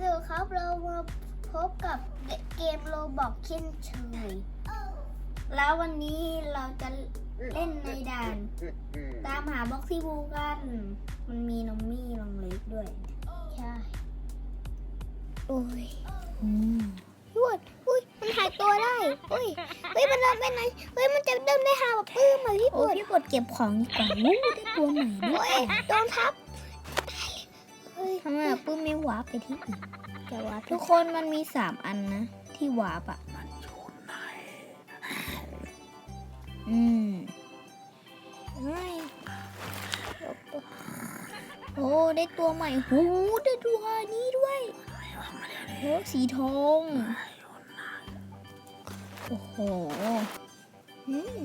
สวัสดีครับเรามาพบกับเกมโรบอกเช่นเคยแล้ววันนี้เราจะเล่นในด่าน ตามหาบ็อกซี่บูกัน มันมีนมมี่ลองเล็กด้วย ใช่ โอ้ยยวดอุ้ย มันหายตัวได้ อุ้ยเฮ้ย มันเดินไปไหน เฮ้ย มันจะเดินไปหาแบบปื้มเหมือนพี่ปวดพี่ปวดเก็บของดีกว่าได้ตัวใหม่ด้วยโดนทับ วาร์ปไปที่อื่นจะวาร์ปทุกคนมันมีสามอันนะ ที่วาร์ปอะอืมไม่โอ้ได้ตัวใหม่โอ้ได้ตัวนี้ด้วยโอ้สีทองโอ้โห อืม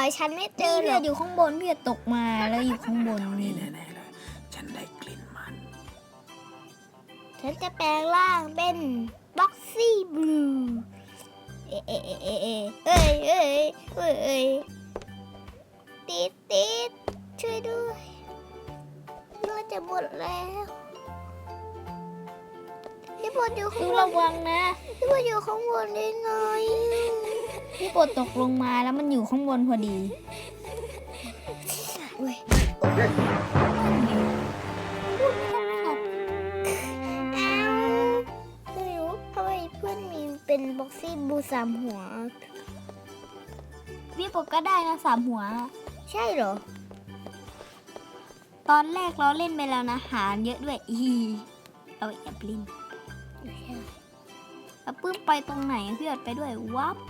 ไม่หรอฉันไม่เจอพี่อยู่ข้างบนพี่ตกมาแล้วอยู่ข้างบนนี่แน่ๆเลยฉันได้กลิ่นมัน ฉันจะแปลงร่างเป็นบ็อกซี่บลูเอะเอะเอะเอะเอะเอ้ยเอ้ยเอ้ยเอ้ยติดติดช่วยด้วยเลือดจะหมดแล้วพี่ปวดอยู่ข้างบนระวังนะพี่ปวดอยู่ข้างบนได้ไง พี่ปวดตกลงมาแล้วมันอยู่ข้างบนพอดีอุ้ยอ้าวไม่รู้ทำไมเพื่อนมีเป็นบ็อกซี่บลูสามหัว พี่ปวดก็ได้นะสามหัว ใช่เหรอ ตอนแรกเราเล่นไปแล้วนะ หารเยอะด้วยอีเอาแอบลินแล้วปื้มไปตรงไหนพี่หยดไปด้วยวับมัน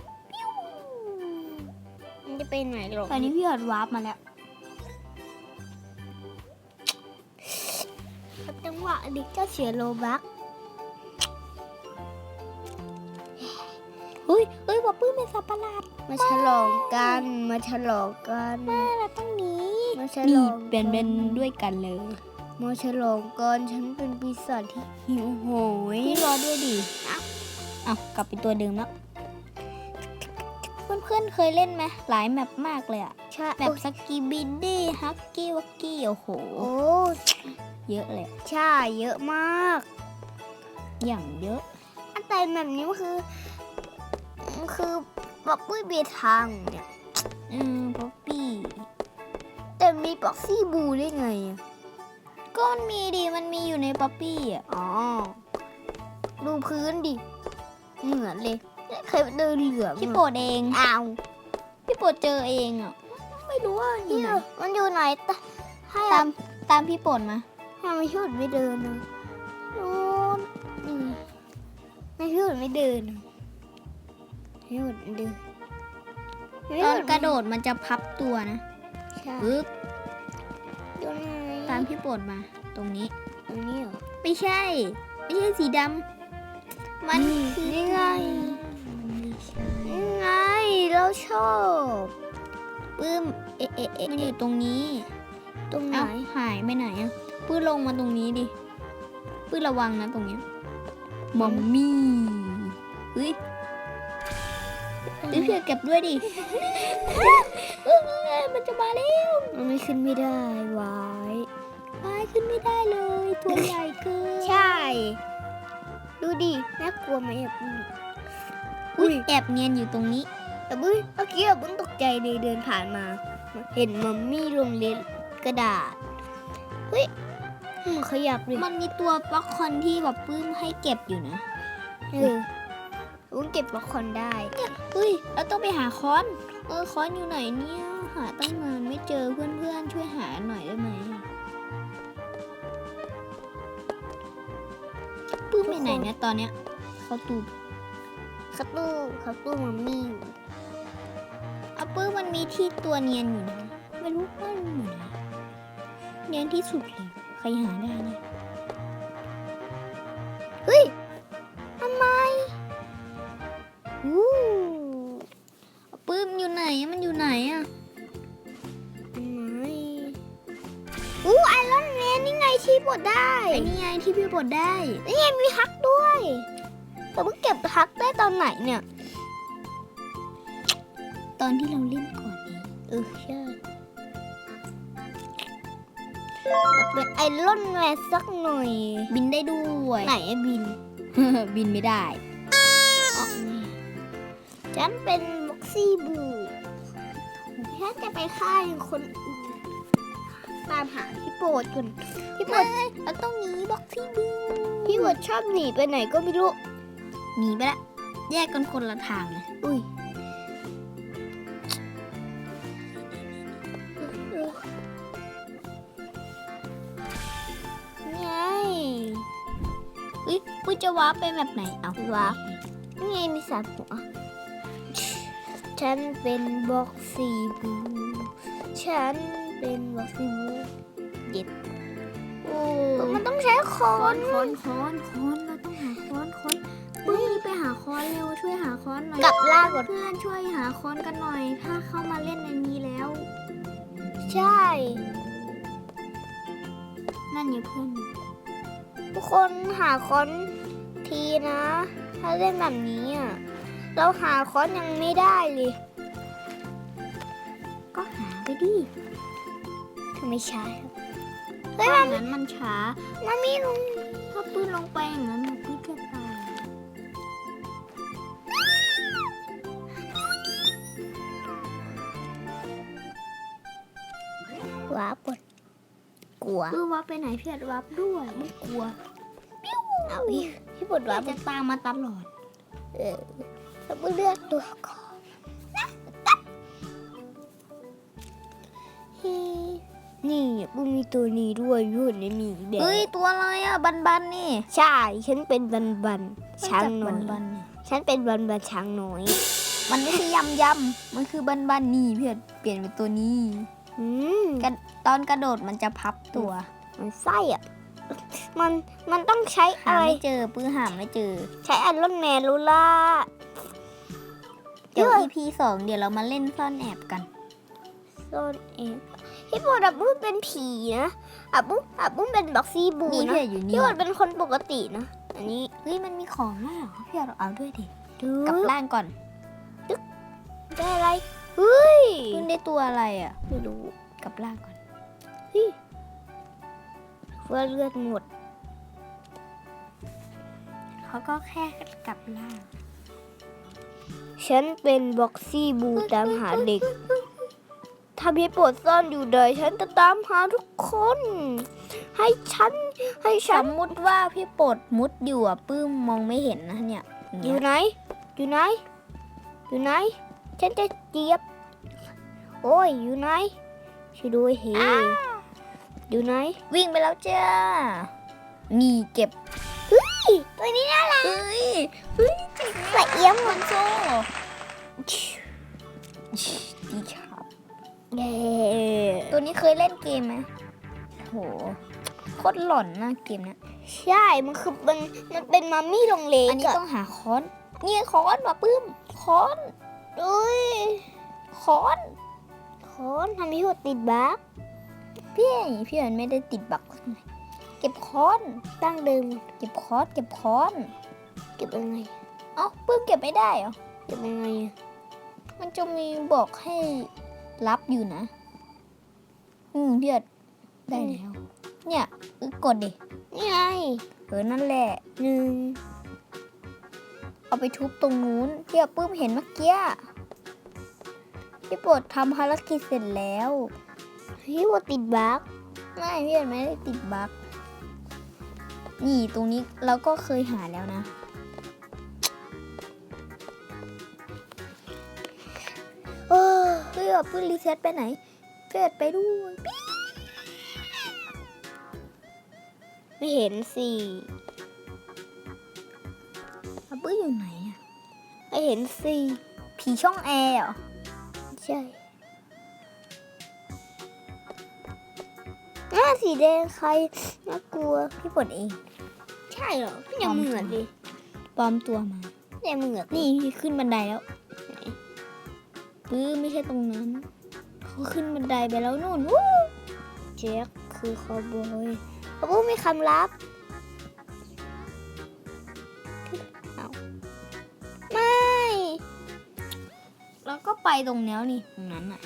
จะไปไหนหรอตอนนี้พี่หยดวับมาแล้วครับจังหวะดิเจ้าเสือโลบักเฮ้ยเฮ้ยว่าปื้มเป็นสัตว์ประหลาด มาฉลองกัน มาฉลองกันเราต้องหนีมาฉลนี่องเป็นเป็นด้วยกันเลย มาฉลองกันฉันเป็นปีศาจที่หิวโหยพี่รอด้วยดิ เอากลับไปตัวเดิมแล้วเพื่อนๆเคยเล่นไหมหลายแมปมากเลยอะใช่แบบสกีบินดี้ฮักกี้วักกี้โอ้โห โอ้เยอะเลย ใช่เยอะมาก อย่างเยอะ อันแต่แบบนี้มันคือมันคือบอกปุ้ยเบียร์ทางเนี่ย อืมป๊อปปี้ แต่มีบ็อกซี่บูได้ไงอะก็มันมีดีมันมีอยู่ในป๊อปปี้อะ อ๋อ ดูพื้นดิ เหมือนเลย เคยเดินเหลืองพี่โปรดเองอ้าวพี่โปรดเจอเองอะไม่รู้ว่าอยู่นี่ไหนมันอยู่ไหนตะให้ตาอะมตามพี่โปรดมาทำไมพี่อุดไม่เดินนะนู่นนี่ไม่พี่อุดไม่เดินอะพี่อุดไม่เดินพี่ตอนอุกระโดดมันจะพับตัวนะใช่ปึ๊บอยู่ไหนตามพี่โปรดมา ตรงนี้ตรงนี้เหรอไม่ใช่ ไม่ใช่สีดำมันนี่คือนี่ไง ชอบปื้ม เอ๊ะเอ๊ะเอ๊ะมันอยู่ตรงนี้ ตรงไหนเอ้าหายไปไหนอะปื้นลงมาตรงนี้ดิ ปื้นระวังนะตรงเนี้ยมอมมี่เฮ้ยเฮ้ยเพื่อเก็บด้วยดิเอ้ยมันจะมาแล้วมันไม่ขึ้นไม่ได้ไว้วายขึ้นไม่ได้เลย ตัวใหญ่เกิน ใช่ ดูดิ น่ากลัวไหมอะปุ้ยอุ้ยแอบเนียนอยู่ตรงนี้ แต่ปุ้ยเมื่อกี้อะปุ้ยตกใจเลยเดินผ่านมา เห็นมัมมี่ลงเล่นกระดาษเฮ้ยมันขยับเลยมันมีตัวป๊อกคอนที่แบบปื้มให้เก็บอยู่นะเออปุ้ยเก็บป๊อปคอร์นได้เฮ้ยเราต้องไปหาค้อนเออค้อนอยู่ไหนเนี่ยหาตั้งนานไม่เจอเพื่อนๆช่วยหาหน่อยได้ไหมปื้มไปไหนเนี่ยตอนเนี้ยเขาตูบเขาตู้เขาตู้มัมมี่ อยู่อะปื้มมันมีที่ตัวเนียนอยู่นะไม่รู้ว่ามันอยู่ไหนเนียนที่สุดเลยใครหาได้เนี่ยเฮ้ยทำไมอู้อะปื้มอยู่ไหนอะมันอยู่ไหนอะทำไมอู้ไอรอนแมนนี่ไงชี้บดได้ไอ้นี่ไงที่พี่บดได้นี่ไงมีฮักด้วยแต่เพิ่งเก็บฮักได้ตอนไหนเนี่ย ตอนที่เราเล่นก่อนเองเออใช่อยากเป็นไอรอนแมนสักหน่อย บินได้ด้วย ไหนอะบิน บินไม่ได้ออกนี่ฉันเป็นบ็อกซี่บูฉันจะไปฆ่าคนอื่นตามหาพี่โปรดก่อนพี่โปรดแล้วต้องหนีบ็อกซี่บูพี่โปรดชอบหนีไปไหนก็ไม่รู้ หนีไปละ แยกกันคนละทางนะอุ้ย จะว้าร์ปไปแบบไหนเอาวาร์ปนี่ไงมีสามหัวฉันเป็นบ็อกซี่บูฉันเป็นบ็อกซี่บูเด็ดโอ้มันต้องใช้คอค้อนนค้อนค้อนค้อนเราต้องหาค้อนค้อนปุ้ยรีบไปหาค้อนเร็วช่วยหาค้อนหน่อยกลับล่างก่อนเพื่อนช่วยหาค้อนกันหน่อย ถ้าเข้ามาเล่นในนี้แล้ว ใช่ นั่นไงเพื่อนทุกคนหาค้อน ทีนะ ถ้าเล่นแบบนี้อะ เราหาค้อนยังไม่ได้เลย ก็หาไปดิทำไมช้าเพราะอย่างนั้นมันช้า มันมีลงถ้าปื้นลงไปอย่างนั้นน่ะปื้นจะตายวาปวดกลัวปื้นวับไปไหนเพียรวับด้วยไม่กลัวเอาพี่ พี่ปวดวาว่าปจะตามมาตลอด เออแล้วก็เลือกตัวก่อนนะฮีนี่ปุ้มมีตัวนี้ด้วยยุ่นนี่มีแดงเฮ้ย ตัวอะไรอะ บันบันนี่ ใช่ ฉันเป็นบันบันช้างน้บัอนยบันเนี่ยฉันเป็นบันบันช้างน้อย มันไม่ใช่ยำยำมันคือบันบันนี่เพื่อนเปลี่ยนเป็นตัวนี้อืมกันตอนกระโดดมันจะพับตัว มันไส้อะ มันมันต้องใช้หาอะไร ไม่เจอปื้อหาไม่เจอ ใช้ไอรอนแมนรู้ล่ะเดี๋ยวเฮ้ย EP สองเดี๋ยวเรามาเล่นซ่อนแอบกัน ซ่อนเองพี่ปวดอับปุ้มเป็นผีนะอับปุ้มอับปุ้มเป็นบ็อกซี่บูนี่นะเพื่อนอยู่พี่นี่ปวดเป็นคนปกตินะอันนี้เฮ้ยมันมีของแล้วเหรอพี่เอาเอาด้วยดิดูกลับล่างก่อนได้อะไรเฮ้ยปื้นได้ตัวอะไรอะไม่รู้กลับล่างก่อนเพื่อเลือดหมด เขาก็แค่กลับล่าง ฉันเป็นบ็อกซี่บูตามหาเด็ก ถ้าพี่ปวดซ่อนอยู่ใดฉันจะตามหาทุกคน ให้ฉัน ให้สฉัน มมุติว่าพี่ปลดมุดอยู่อะปื้มมองไม่เห็นนะเนี่ยอยู่ไหน อยู่ไหน อยู่ไหน ฉันจะเจี๊ยบ โอ้ย อยู่ไหนช่วยด้วยเฮอยู่ไหน วิ่งไปแล้วจ้านี่เก็บ ตัวนี้น่ารักเฮ้ยเฮ้ยเจ๋งใส่เอี้ยมมันโซ่ดีชาบเย้ตัวนี้เคยเล่นเกมไหมโหโคตรหล่อนนะเกมเนี้ยใช่ มันคือมันมันเป็นมัมมี่ลงเล็กอันนี้อะต้องหาค้อนนี่ค้อนว่ะปื้มค้อนอุ้ยค้อนโคนทำให้หัวติดบั๊กพี่พี่เอิญไม่ได้ติดบักสักหน่อย เก็บค้อนตั้งเดิมเก็บค้อนเก็บค้อน เก็บยังไงเอ้าปื้มเก็บไม่ได้เหรอเก็บยังไงอะมันจะมีบอกให้รับอยู่นะ อืมพี่เอิญได้แล้ว เนี่ยเออกดดินี่ไงเออนั่นแหละหนึ่งเอาไปทุบตรงนู้นที่อาปื้มเห็นเมื่อกี้พี่โปรดทำภารกิจเสร็จแล้วพี่หัวติดบั๊กไม่พี่เอ็นไม่ได้ติดบั๊ก นี่ตรงนี้เราก็เคยหาแล้วนะ เออเพื่อปื้นรีเซ็ตไปไหน เพื่อไปด้วยไม่เห็นสิอาปื้นอยู่ไหนอะไม่เห็นสิผีช่องแอร์เหรอใช่หน้าสีแดงใครน่ากลัวพี่ปลดเอง ช่เหรอไม่ยังเหมือนดิปลอมตัวมาไม่ยังเหมือนนี่พี่ขึ้นบันไดแล้วปื้มไม่ใช่ตรงนั้นเขาขึ้นบันไดไปแล้วนู่นวู้แจ็คคือคาวบอยเขาพูดมีคำลับเอาไม่ แล้วก็ไปตรงแนวนี่ตรงนั้นอะ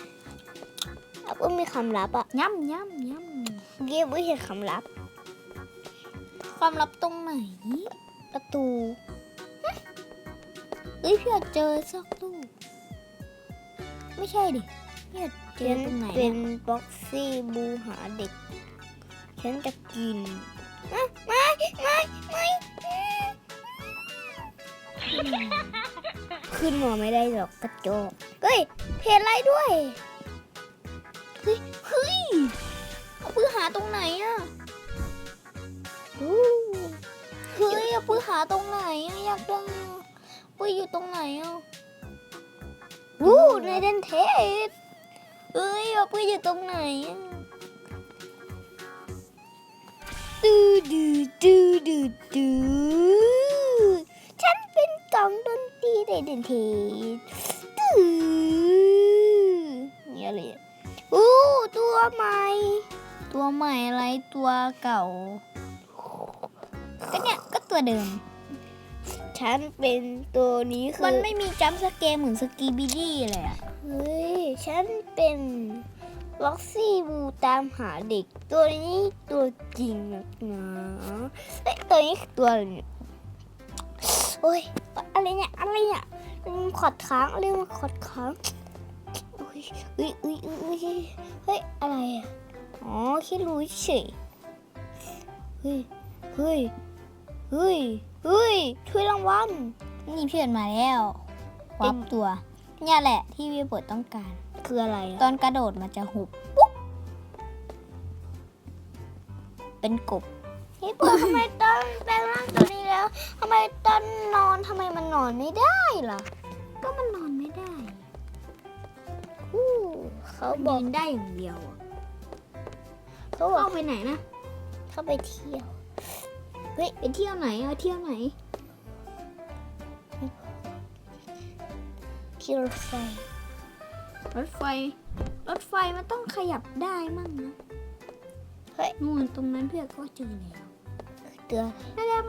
เขาพูดมีคำลับอะย่ำย่ำย่ำเกียบไม่เห็นคำลับ ความลับตรงไหน ประตูเอ้ยพี่อยากเจอซอกตู้ไม่ใช่ดิพี่อยากเจอฉันตรงไหนเป็นอะบ็อกซี่บูหาเด็ก ฉันจะกินอะไม่ไม่ไม่ขึ้นหมอไม่ได้หรอกกระจอกเฮ้ยเห็นอะไรด้วย เฮ้ยเฮ้ยเอาปื้อหาตรงไหนอะ อาปื้อหาตรงไหนอะอยากได้อะปื้ออยู่ตรงไหนอะอู้ในเดนเทสเอ้ยเอาปื้ออยู่ตรงไหนอะดูดูดูดูดูฉันเป็นกล่องดนตรีในเดนเทสดูเนี่ยเลยอู้ตัวใหม่ ตัวใหม่อะไรตัวเก่าก็เนี่ยก็ ตัวเดิม ฉันเป็นตัวนี้คือ มันไม่มีจัมป์สเกมเหมือนสกีบิดี้เลยอะเฮ้ย ฉันเป็นล็อกซี่บูตามหาเด็ก ตัวนี้ตัวจริงนะเอ้ยตัวนี้คือตัวอะไรเนี่ยโอ้ยอะไรเนี่ยอะไรเนี่ยมันขอดค้างเรียกว่าขอดค้างโอ้ยเอ้ยเอ้ยเอ้ยเอ้ยเฮ้ยอะไรอะอ๋อแค่รู้เฉยเฮ้ยเฮ้ย เฮ้ยเฮ้ยช่วยรางวัลนี่เพื่อนมาแล้ววับตัว เนี่ยแหละที่พี่บทต้องการ คืออะไรอะตอนกระโดดมันจะหุบปุ๊บเป็นกบพี่เปิดทำไมตอนแปลงร่างตัวนี้แล้วทำไมตอนนอนทำไมมันนอนไม่ได้ล่ะ ก็มันนอนไม่ได้อู้เขาบยือกนได้อย่างเดียวอะเขาบอกเข้าไปไหนนะ เขาไปเที่ยว เฮ้ยไปเที่ยวไหนเอาเที่ยวไหนเที่ยวรถไฟรถไฟ รถไฟมันต้องขยับได้มั่งนะเฮ้ยนู่นตรงนั้นเพื่อนก็เจอแล้วเตือนแดม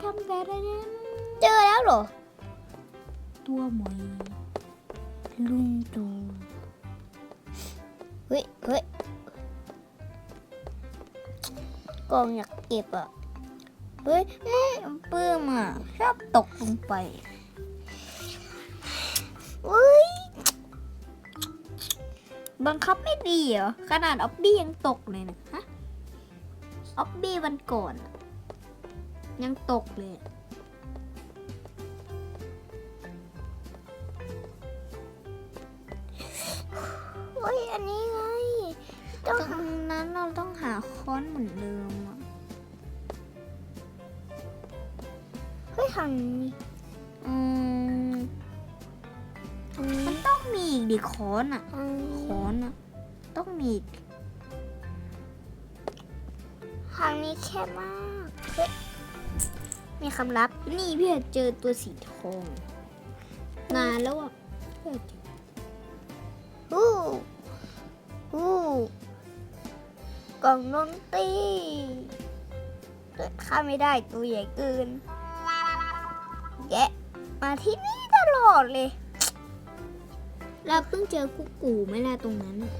ทำแบบอะไรเนี่ยเจอแล้วเหรอ ตัวหมอยลุงตูเฮ้ยเฮ้ยกล่องอยากเก็บอะ เฮ้ยไม่ปื้มอะชอบตกลงไปเฮ้ยบังคับไม่ดีเหรอ ขนาดออบบี้ยังตกเลยนะฮะออบบี้วันก่อน ยังตกเลยอะเฮ้ยอันนี้ไงตรงนั้นเราต้องหาค้อนเหมือนเดิม อะเฮ้ยทางนี้อืมทางมันี้นต้องมีอีกดิค้อนอะทางนี้ค้อนอะ ต้องมีอีกทางนี้แค่มากเฮ้ยมีคำลับ นี่พี่เจอตัวสีทอง นานแล้วอะเพื่อเจออู้อู้กล่องดนตรีเปิดข้าไม่ได้ตัวใหญ่เกินแกะ มาที่นี่ตลอดเลย เราเพิ่งเจอกุ๊กกูไหม่ล่ะตรงนั้นอะ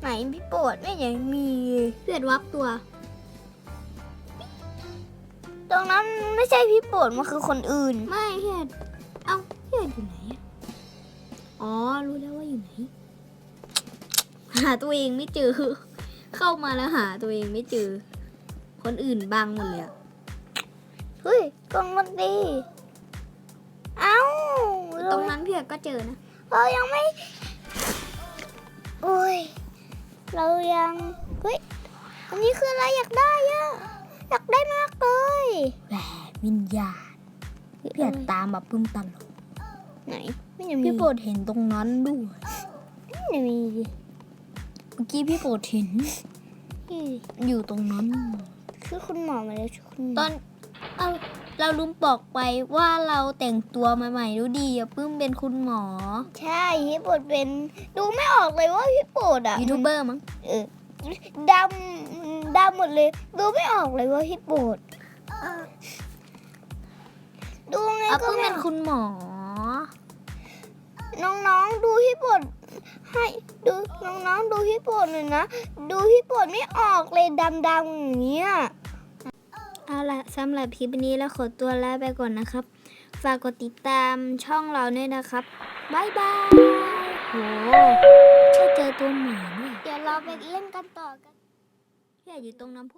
ไหนพี่โปรดไม่ยังมีเลยเพื่อนวับตัว ตรงนั้นไม่ใช่พี่โปรดมันคือคนอื่น ไม่เพื่อนเอ้าเพื่อนอยู่ไหนอะอ๋อ รู้แล้วว่าอยู่ไหน หาตัวเองไม่เจอ เข้ามาแล้วหาตัวเองไม่เจอ คนอื่นบังหมดเลยอะเฮ้ยกล่องดนตรีเอ้า ตรงนั้นเพื่อนก็เจอนะเรายังไม่โอ้ยเรายังเฮ้ยอันนี้คืออะไรอยากได้อะอยากได้มากเลยแหววิญญาณเพื่อนตามแบบปึ้มตลกไหนไม่ยังมีพี่โปรดเห็นตรงนั้นด้วยไม่ยังมีเมื่อกี้พี่โปรดเห็นนี่อยู่ตรงนั้นคือคุณหมอมาแล้วช่วยคุณหมตอนเอา เราลืมบอกไปว่าเราแต่งตัวมาใหม่ดูดีอะปึ้มเป็นคุณหมอใช่พี่โปรดเป็นดูไม่ออกเลยว่าพี่โปรดอะยูทูบเบอร์มั้งเออดำดำหมดเลย ดูไม่ออกเลยว่าพี่โปรดดูไงเอาก็ปึ้มไม่เป็นออกคุณหมอ น้องๆดูพี่โปรดให้ดูน้องๆดูพี่โปรดหน่อยนะ ดูพี่โปรดไม่ออกเลยดำๆอย่างเงี้ย เอาละสำหรับคลิปนี้แล้วขอตัวลาไปก่อนนะครับ ฝากกดติดตามช่องเราด้วยนะครับบายบายโหได้เจอตัวหมาด้วยเดี๋ยวเราไปเล่นกันต่อกันพี่อยากอยู่ตรงน้ำพุ